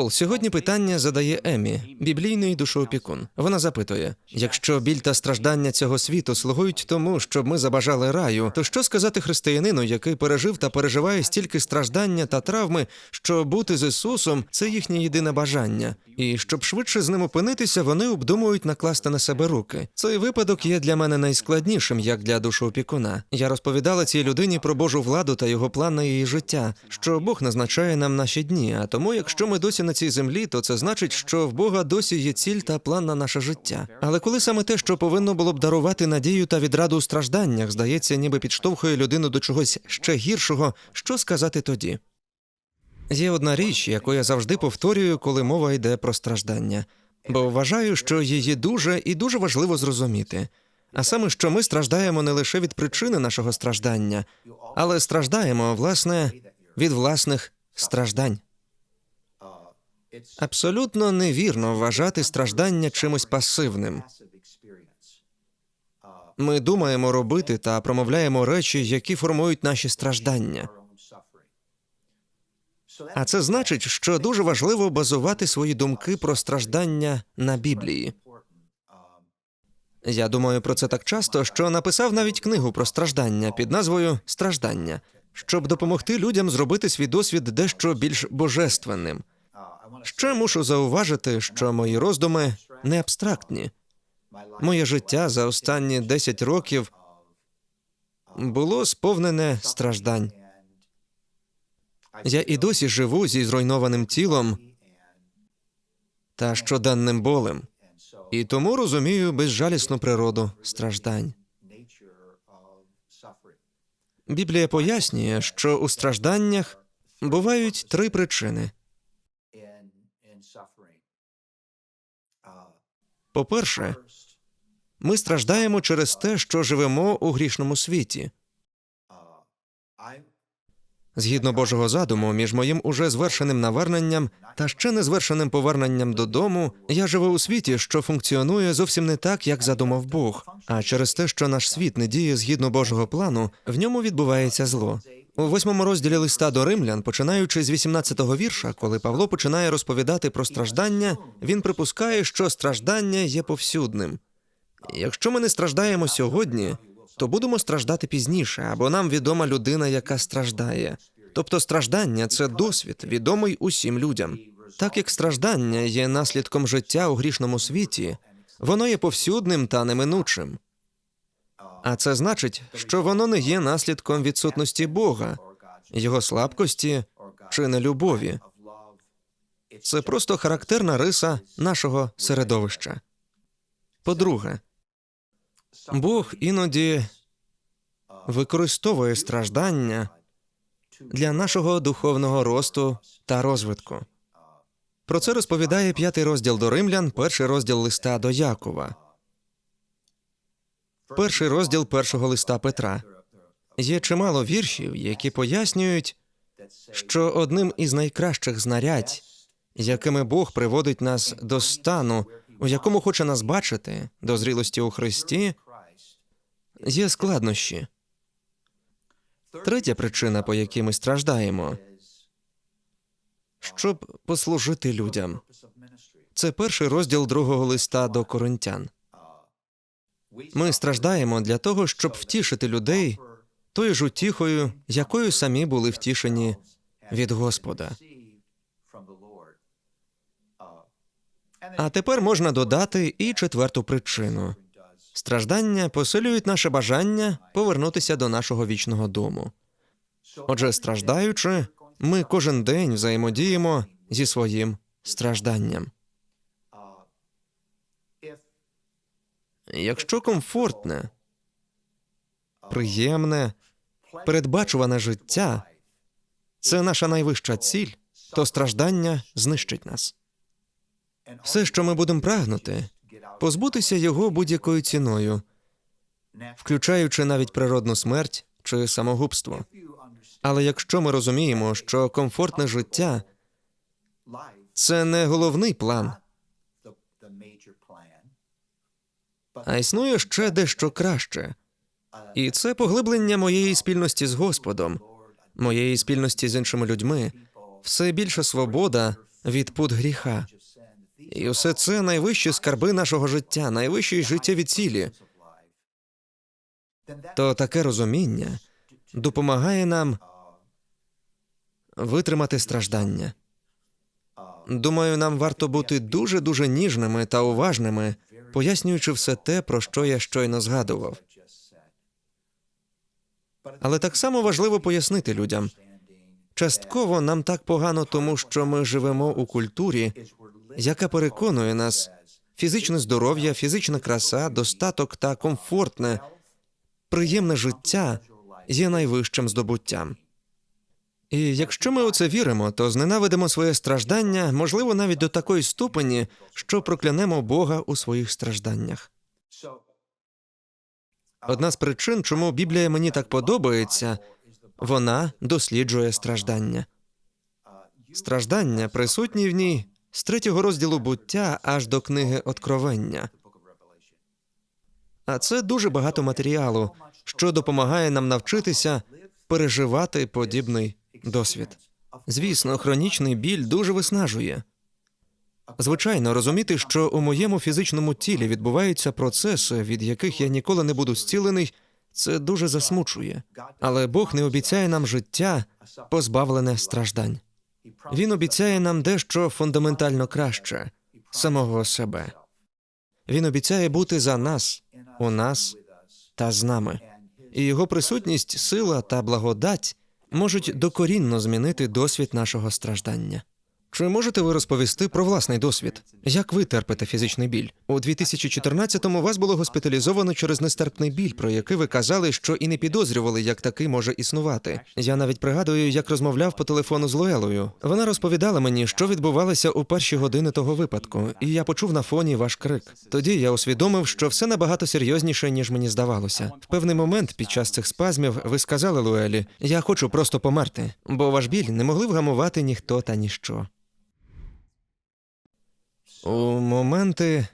Пол, сьогодні питання задає Емі, біблійний душоопікун. Вона запитує: якщо біль та страждання цього світу слугують тому, щоб ми забажали раю, то що сказати християнину, який пережив та переживає стільки страждання та травми, що бути з Ісусом це їхнє єдине бажання, і щоб швидше з ним опинитися, вони обдумують накласти на себе руки. Цей випадок є для мене найскладнішим, як для душоопікуна. Я розповідала цій людині про Божу владу та його план на її життя, що Бог назначає нам наші дні. А тому, якщо ми досі на цій землі, то це значить, що в Бога досі є ціль та план на наше життя. Але коли саме те, що повинно було б дарувати надію та відраду у стражданнях, здається, ніби підштовхує людину до чогось ще гіршого, що сказати тоді? Є одна річ, яку я завжди повторюю, коли мова йде про страждання, бо вважаю, що її дуже і дуже важливо зрозуміти. А саме, що ми страждаємо не лише від причини нашого страждання, але страждаємо, власне, від власних страждань. Абсолютно невірно вважати страждання чимось пасивним. Ми думаємо робити та промовляємо речі, які формують наші страждання. А це значить, що дуже важливо базувати свої думки про страждання на Біблії. Я думаю про це так часто, що написав навіть книгу про страждання під назвою Страждання, щоб допомогти людям зробити свій досвід дещо більш божественним. Ще мушу зауважити, що мої роздуми не абстрактні. Моє життя за останні 10 років було сповнене страждань. Я і досі живу зі зруйнованим тілом та щоденним болем, і тому розумію безжалісну природу страждань. Біблія пояснює, що у стражданнях бувають три причини. По-перше, ми страждаємо через те, що живемо у грішному світі. Згідно Божого задуму, між моїм уже звершеним наверненням та ще не звершеним поверненням додому, я живу у світі, що функціонує зовсім не так, як задумав Бог. А через те, що наш світ не діє згідно Божого плану, в ньому відбувається зло. У восьмому розділі листа до римлян, починаючи з 18-го вірша, коли Павло починає розповідати про страждання, він припускає, що страждання є повсюдним. Якщо ми не страждаємо сьогодні, то будемо страждати пізніше, або нам відома людина, яка страждає. Тобто страждання це досвід, відомий усім людям. Так як страждання є наслідком життя у грішному світі, воно є повсюдним та неминучим. А це значить, що воно не є наслідком відсутності Бога, його слабкості чи нелюбові. Це просто характерна риса нашого середовища. По-друге, Бог іноді використовує страждання для нашого духовного росту та розвитку. Про це розповідає п'ятий розділ до римлян, перший розділ листа до Якова, перший розділ першого листа Петра. Є чимало віршів, які пояснюють, що одним із найкращих знарядь, якими Бог приводить нас до стану, у якому хоче нас бачити, до зрілості у Христі, є складнощі. Третя причина, по якій ми страждаємо, щоб послужити людям. Це перший розділ другого листа до коринтян. Ми страждаємо для того, щоб втішити людей тою ж утіхою, якою самі були втішені від Господа. А тепер можна додати і четверту причину. Страждання посилюють наше бажання повернутися до нашого вічного дому. Отже, страждаючи, ми кожен день взаємодіємо зі своїм стражданням. Якщо комфортне, приємне, передбачуване життя це наша найвища ціль, то страждання знищить нас. Все, що ми будемо прагнути, позбутися його будь-якою ціною, включаючи навіть природну смерть чи самогубство. Але якщо ми розуміємо, що комфортне життя це не головний план, а існує ще дещо краще, і це поглиблення моєї спільності з Господом, моєї спільності з іншими людьми, все більша свобода від пут гріха. І усе це найвищі скарби нашого життя, найвищі життєві цілі. То таке розуміння допомагає нам витримати страждання. Думаю, нам варто бути дуже дуже ніжними та уважними, пояснюючи все те, про що я щойно згадував. Але так само важливо пояснити людям. Частково нам так погано, тому що ми живемо у культурі, яка переконує нас, фізичне здоров'я, фізична краса, достаток та комфортне, приємне життя є найвищим здобуттям. І якщо ми у це віримо, то зненавидимо своє страждання, можливо, навіть до такої ступені, що проклянемо Бога у своїх стражданнях. Одна з причин, чому Біблія мені так подобається, вона досліджує страждання. Страждання присутні в ній з третього розділу буття аж до книги Откровення. А це дуже багато матеріалу, що допомагає нам навчитися переживати подібний досвід. Звісно, хронічний біль дуже виснажує. Звичайно, розуміти, що у моєму фізичному тілі відбуваються процеси, від яких я ніколи не буду зцілений, це дуже засмучує. Але Бог не обіцяє нам життя, позбавлене страждань. Він обіцяє нам дещо фундаментально краще самого себе. Він обіцяє бути за нас, у нас та з нами. І його присутність, сила та благодать можуть докорінно змінити досвід нашого страждання. Чи можете ви розповісти про власний досвід? Як ви терпите фізичний біль? У 2014-му вас було госпіталізовано через нестерпний біль, про який ви казали, що і не підозрювали, як такий може існувати. Я навіть пригадую, як розмовляв по телефону з Луелою. Вона розповідала мені, що відбувалося у перші години того випадку, і я почув на фоні ваш крик. Тоді я усвідомив, що все набагато серйозніше, ніж мені здавалося. В певний момент під час цих спазмів ви сказали Луелі: Я хочу просто померти, бо ваш біль не могли вгамувати ніхто та ніщо. У моменти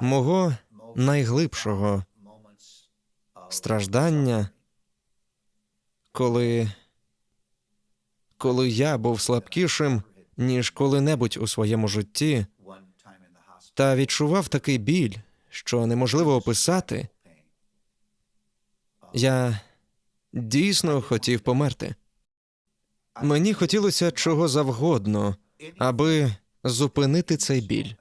мого найглибшого страждання, коли, коли я був слабкішим, ніж коли-небудь у своєму житті, та відчував такий біль, що неможливо описати, я дійсно хотів померти. Мені хотілося чого завгодно, аби зупинити цей біль.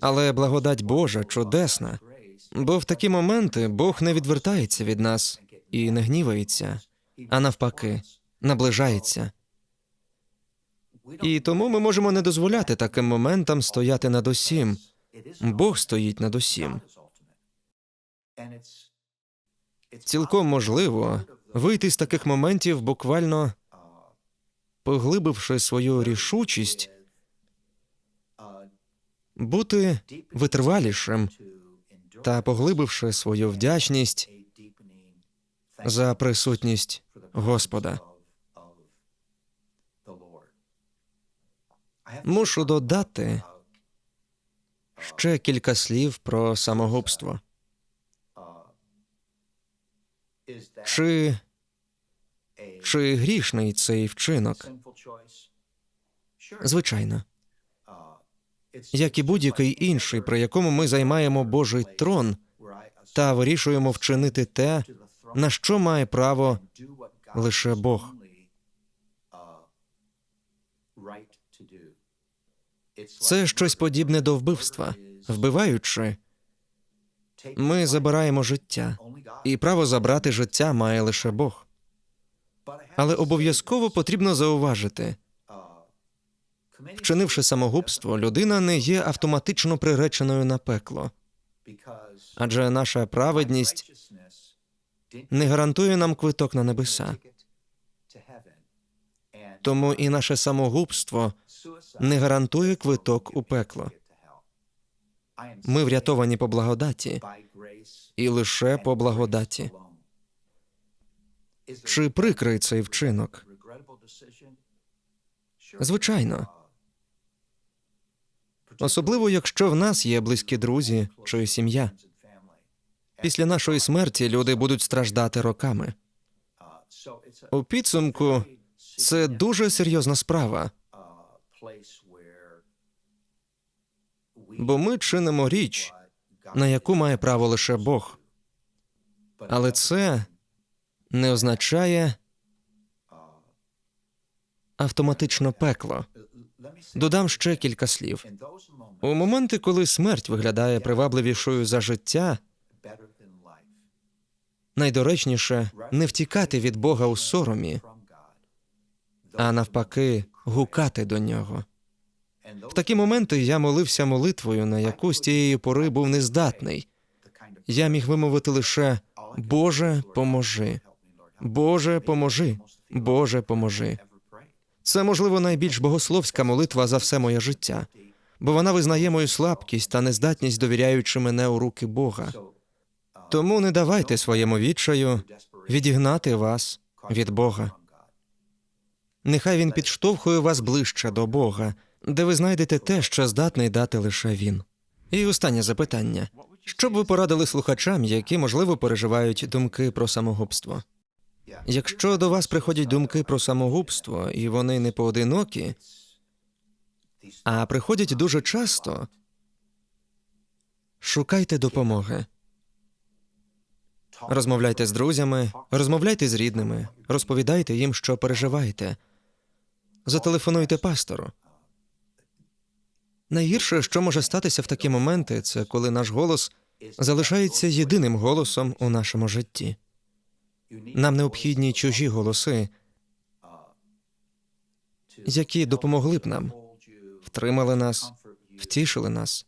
Але благодать Божа чудесна, бо в такі моменти Бог не відвертається від нас і не гнівається, а навпаки, наближається. І тому ми можемо не дозволяти таким моментам стояти над усім. Бог стоїть над усім. Цілком можливо вийти з таких моментів, буквально поглибивши свою рішучість, бути витривалішим та поглибивши свою вдячність за присутність Господа. Мушу додати ще кілька слів про самогубство. Чи, чи грішний цей вчинок? Звичайно, як і будь-який інший, при якому ми займаємо Божий трон та вирішуємо вчинити те, на що має право лише Бог. Це щось подібне до вбивства. Вбиваючи, ми забираємо життя, і право забрати життя має лише Бог. Але обов'язково потрібно зауважити, вчинивши самогубство, людина не є автоматично приреченою на пекло, адже наша праведність не гарантує нам квиток на небеса. Тому і наше самогубство не гарантує квиток у пекло. Ми врятовані по благодаті і лише по благодаті. Чи прикрий цей вчинок? Звичайно. Особливо, якщо в нас є близькі друзі чи сім'я. Після нашої смерті люди будуть страждати роками. У підсумку Це дуже серйозна справа, бо ми чинимо річ, на яку має право лише Бог. Але це не означає автоматично пекло. Додам ще кілька слів. У моменти, коли смерть виглядає привабливішою за життя, найдоречніше не втікати від Бога у соромі, а навпаки, гукати до нього. В такі моменти я молився молитвою, на яку з тієї пори був нездатний. Я міг вимовити лише Боже, поможи, Боже, поможи, Боже, поможи. Це, можливо, найбільш богословська молитва за все моє життя, бо вона визнає мою слабкість та нездатність, довіряючи мене у руки Бога. Тому не давайте своєму відчаю відігнати вас від Бога. Нехай він підштовхує вас ближче до Бога, де ви знайдете те, що здатний дати лише він. І останнє запитання: що б ви порадили слухачам, які, можливо, переживають думки про самогубство? Якщо до вас приходять думки про самогубство, і вони не поодинокі, а приходять дуже часто, шукайте допомоги. Розмовляйте з друзями, розмовляйте з рідними, розповідайте їм, що переживаєте. Зателефонуйте пастору. Найгірше, що може статися в такі моменти, це коли наш голос залишається єдиним голосом у нашому житті. Нам необхідні чужі голоси, які допомогли б нам, втримали нас, втішили нас,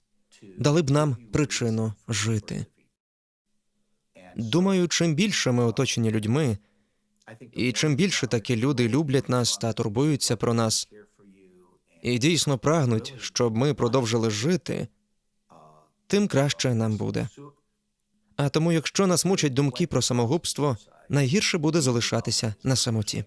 дали б нам причину жити. Думаю, чим більше ми оточені людьми, і чим більше такі люди люблять нас та турбуються про нас, і дійсно прагнуть, щоб ми продовжили жити, тим краще нам буде. А тому, якщо нас мучать думки про самогубство, найгірше буде залишатися на самоті.